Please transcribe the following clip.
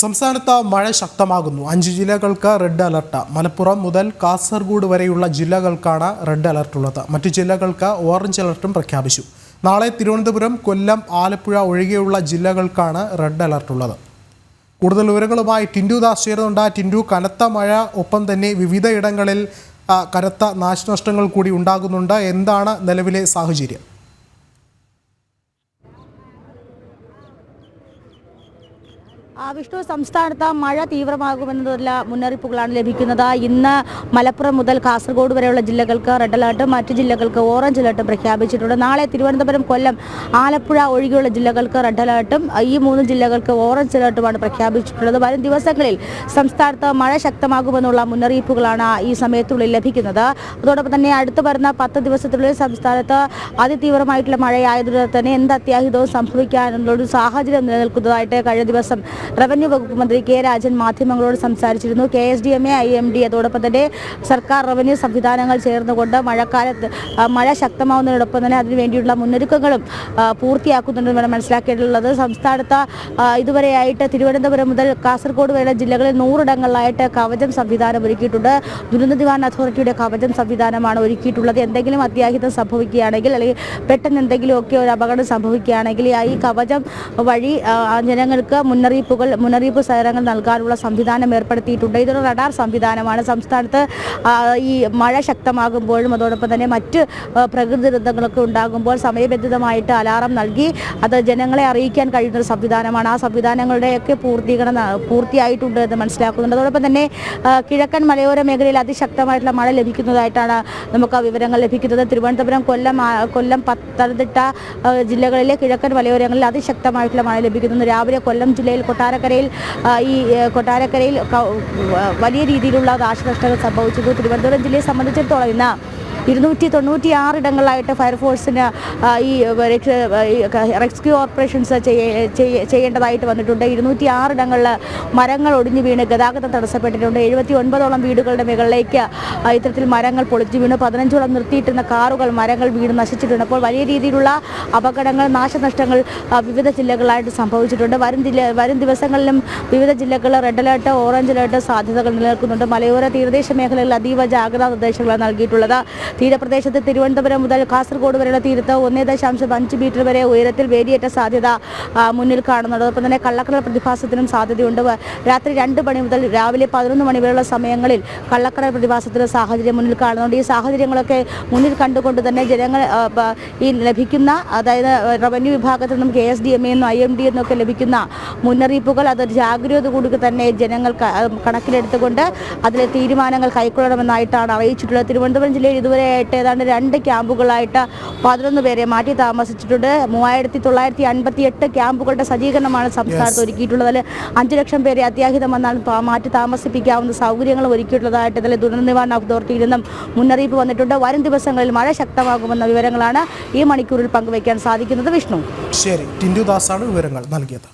സംസ്ഥാനത്ത് മഴ ശക്തമാകുന്നു. അഞ്ച് ജില്ലകൾക്ക് റെഡ് അലർട്ട്. മലപ്പുറം മുതൽ കാസർഗോഡ് വരെയുള്ള ജില്ലകൾക്കാണ് റെഡ് അലർട്ടുള്ളത് മറ്റു ജില്ലകൾക്ക് ഓറഞ്ച് അലർട്ടും പ്രഖ്യാപിച്ചു. നാളെ തിരുവനന്തപുരം കൊല്ലം ആലപ്പുഴ ഒഴികെയുള്ള ജില്ലകൾക്കാണ് റെഡ് അലർട്ടുള്ളത് കൂടുതൽ വിവരങ്ങളുമായി ടിൻഡു ദാസ് ചേരുന്നുണ്ട്. ടിൻഡു കനത്ത മഴ ഒപ്പം തന്നെ വിവിധ ഇടങ്ങളിൽ കനത്ത നാശനഷ്ടങ്ങൾ കൂടി ഉണ്ടാകുന്നുണ്ട്. എന്താണ് നിലവിലെ സാഹചര്യം? വിഷ്ണു സംസ്ഥാനത്ത് മഴ തീവ്രമാകുമെന്നതുള്ള മുന്നറിയിപ്പുകളാണ് ലഭിക്കുന്നത്. ഇന്ന് മലപ്പുറം മുതൽ കാസർഗോഡ് വരെയുള്ള ജില്ലകൾക്ക് റെഡ് അലർട്ട് മറ്റ് ജില്ലകൾക്ക് ഓറഞ്ച് അലർട്ടും പ്രഖ്യാപിച്ചിട്ടുണ്ട്. നാളെ തിരുവനന്തപുരം കൊല്ലം ആലപ്പുഴ ഒഴികെയുള്ള ജില്ലകൾക്ക് റെഡ് അലർട്ടും ഈ മൂന്ന് ജില്ലകൾക്ക് ഓറഞ്ച് അലർട്ടുമാണ് പ്രഖ്യാപിച്ചിട്ടുള്ളത്. വരും ദിവസങ്ങളിൽ സംസ്ഥാനത്ത് മഴ ശക്തമാകുമെന്നുള്ള മുന്നറിയിപ്പുകളാണ് ഈ സമയത്തുള്ളിൽ ലഭിക്കുന്നത്. അതോടൊപ്പം തന്നെ അടുത്തു വരുന്ന പത്ത് ദിവസത്തിനുള്ളിൽ സംസ്ഥാനത്ത് അതിതീവ്രമായിട്ടുള്ള മഴയായതുകൊണ്ട് തന്നെ എന്ത് അത്യാഹിതവും സംഭവിക്കാനുള്ള ഒരു സാഹചര്യം നിലനിൽക്കുന്നതായിട്ട് കഴിഞ്ഞ ദിവസം റവന്യൂ വകുപ്പ് മന്ത്രി കെ രാജൻ മാധ്യമങ്ങളോട് സംസാരിച്ചിരുന്നു. K S D M A I M D അതോടൊപ്പം തന്നെ സർക്കാർ റവന്യൂ സംവിധാനങ്ങൾ ചേർന്നുകൊണ്ട് മഴക്കാലത്ത് മഴ ശക്തമാവുന്നതിനോടൊപ്പം തന്നെ അതിനു വേണ്ടിയുള്ള മുന്നൊരുക്കങ്ങളും പൂർത്തിയാക്കുന്നുണ്ടെന്ന് വേണം മനസ്സിലാക്കിയിട്ടുള്ളത് സംസ്ഥാനത്ത് ഇതുവരെയായിട്ട് തിരുവനന്തപുരം മുതൽ കാസർഗോഡ് വരെ ജില്ലകളിൽ നൂറിടങ്ങളിലായിട്ട് കവചം സംവിധാനം ഒരുക്കിയിട്ടുണ്ട്. ദുരന്ത നിവാരണ അതോറിറ്റിയുടെ കവചം സംവിധാനമാണ് ഒരുക്കിയിട്ടുള്ളത്. എന്തെങ്കിലും അത്യാഹിതം സംഭവിക്കുകയാണെങ്കിൽ അല്ലെങ്കിൽ പെട്ടെന്ന് എന്തെങ്കിലുമൊക്കെ ഒരു അപകടം സംഭവിക്കുകയാണെങ്കിൽ ഈ കവചം വഴി ജനങ്ങൾക്ക് ജനങ്ങൾക്ക് മുന്നറിയിപ്പുകൾ മുന്നറിയിപ്പ് സേവനങ്ങൾ നൽകാനുള്ള സംവിധാനം ഏർപ്പെടുത്തിയിട്ടുണ്ട്. ഇതൊരു റഡാർ സംവിധാനമാണ്. സംസ്ഥാനത്ത് ഈ മഴ ശക്തമാകുമ്പോഴും അതോടൊപ്പം തന്നെ മറ്റ് പ്രകൃതി ദുരന്തങ്ങളൊക്കെ ഉണ്ടാകുമ്പോൾ സമയബന്ധിതമായിട്ട് അലാറം നൽകി അത് ജനങ്ങളെ അറിയിക്കാൻ കഴിയുന്ന ഒരു സംവിധാനമാണ്. ആ സംവിധാനങ്ങളുടെയൊക്കെ പൂർത്തീകരണം പൂർത്തിയായിട്ടുണ്ട് എന്ന് മനസ്സിലാക്കുന്നുണ്ട്. അതോടൊപ്പം തന്നെ കിഴക്കൻ മലയോര മേഖലയിൽ അതിശക്തമായിട്ടുള്ള മഴ ലഭിക്കുന്നതായിട്ടാണ് നമുക്ക് വിവരങ്ങൾ ലഭിക്കുന്നത്. തിരുവനന്തപുരം കൊല്ലം കൊല്ലം പത്തനംതിട്ട ജില്ലകളിലെ കിഴക്കൻ മലയോരങ്ങളിൽ അതിശക്തമായിട്ടുള്ള മഴ ലഭിക്കുന്നുണ്ട്. രാവിലെ കൊല്ലം ജില്ലയിൽ കൊട്ടാരക്കരയിൽ ഈ കൊട്ടാരക്കരയിൽ വലിയ രീതിയിലുള്ള നാശനഷ്ടങ്ങൾ സംഭവിച്ചത് തിരുവനന്തപുരം ജില്ലയെ സംബന്ധിച്ചിടത്തോളം ഇന്ന് ഇരുന്നൂറ്റി തൊണ്ണൂറ്റി ആറിടങ്ങളിലായിട്ട് ഫയർഫോഴ്സിന് ഈ റെസ്ക്യൂ ഓപ്പറേഷൻസ് ചെയ്യ- ചെയ്യ- ചെയ്യേണ്ടതായിട്ട് വന്നിട്ടുണ്ട്. ഇരുന്നൂറ്റി ആറിടങ്ങളിൽ മരങ്ങൾ ഒടിഞ്ഞു വീണ് ഗതാഗതം തടസ്സപ്പെട്ടിട്ടുണ്ട്. എഴുപത്തി ഒൻപതോളം വീടുകളുടെ മുകളിലേക്ക് ഇത്തരത്തിൽ മരങ്ങൾ പൊളിച്ചു വീണ്. പതിനഞ്ചോളം നിർത്തിയിട്ടിരുന്ന കാറുകൾ മരങ്ങൾ വീണ് നശിച്ചിട്ടുണ്ട്. അപ്പോൾ വലിയ രീതിയിലുള്ള അപകടങ്ങൾ നാശനഷ്ടങ്ങൾ വിവിധ ജില്ലകളായിട്ട് സംഭവിച്ചിട്ടുണ്ട്. വരും ജില്ല വരും ദിവസങ്ങളിലും വിവിധ ജില്ലകളിൽ റെഡ് അലേർട്ട് ഓറഞ്ച് അലേർട്ട് സാധ്യതകൾ നിലനിൽക്കുന്നുണ്ട്. മലയോര തീരദേശ മേഖലകളിൽ അതീവ ജാഗ്രതാ നിർദ്ദേശങ്ങളാണ് നൽകിയിട്ടുള്ളത്. തീരപ്രദേശത്ത് തിരുവനന്തപുരം മുതൽ കാസർഗോഡ് വരെയുള്ള തീരത്ത് ഒന്നേ ദശാംശം അഞ്ച് മീറ്റർ വരെ ഉയരത്തിൽ വേലിയേറ്റ സാധ്യത മുന്നിൽ കാണുന്നുണ്ട്. അതോടൊപ്പം തന്നെ കള്ളക്കടൽ പ്രതിഭാസത്തിനും സാധ്യതയുണ്ട്. രാത്രി രണ്ട് മണി മുതൽ രാവിലെ പതിനൊന്ന് മണി വരെയുള്ള സമയങ്ങളിൽ കള്ളക്കടൽ പ്രതിഭാസത്തിന് സാഹചര്യം മുന്നിൽ കാണുന്നുണ്ട്. ഈ സാഹചര്യങ്ങളൊക്കെ മുന്നിൽ കണ്ടുകൊണ്ട് തന്നെ ജനങ്ങൾ ഈ ലഭിക്കുന്ന അതായത് റവന്യൂ വിഭാഗത്തിൽ നിന്നും കെ എസ് ഡി എം എന്നും ഐ എം ഡി എന്നൊക്കെ ലഭിക്കുന്ന മുന്നറിയിപ്പുകൾ അത് ജാഗ്രത കൂടി തന്നെ ജനങ്ങൾ കണക്കിലെടുത്തുകൊണ്ട് അതിലെ തീരുമാനങ്ങൾ കൈക്കൊള്ളണമെന്നായിട്ടാണ് അറിയിച്ചിട്ടുള്ളത്. തിരുവനന്തപുരം ജില്ലയിൽ ഇതുവരെയായിട്ട് ഏതാണ്ട് രണ്ട് ക്യാമ്പുകളായിട്ട് പതിനൊന്ന് പേരെ മാറ്റി താമസിച്ചിട്ടുണ്ട്. മൂവായിരത്തി തൊള്ളായിരത്തി അൻപത്തി എട്ട് ക്യാമ്പുകളുടെ സജ്ജീകരണമാണ് സംസ്ഥാനത്ത് ഒരുക്കിയിട്ടുള്ളത്. അതിൽ അഞ്ച് ലക്ഷം പേരെ അത്യാഹിതം വന്നാൽ മാറ്റി താമസിപ്പിക്കാവുന്ന സൗകര്യങ്ങൾ ഒരുക്കിയിട്ടുള്ളതായിട്ട് ഇതിൽ ദുരന്ത നിവാരണ അതോറിറ്റിയിൽ നിന്നും മുന്നറിയിപ്പ് വന്നിട്ടുണ്ട്. വരും ദിവസങ്ങളിൽ മഴ ശക്തമാകുമെന്ന വിവരങ്ങളാണ് ഈ മണിക്കൂറിൽ പങ്കുവയ്ക്കാൻ സാധിക്കുന്നത്. വിഷ്ണു. ശരി. ടിൻഡു ദാസാണ് വിവരങ്ങൾ നൽകിയത്.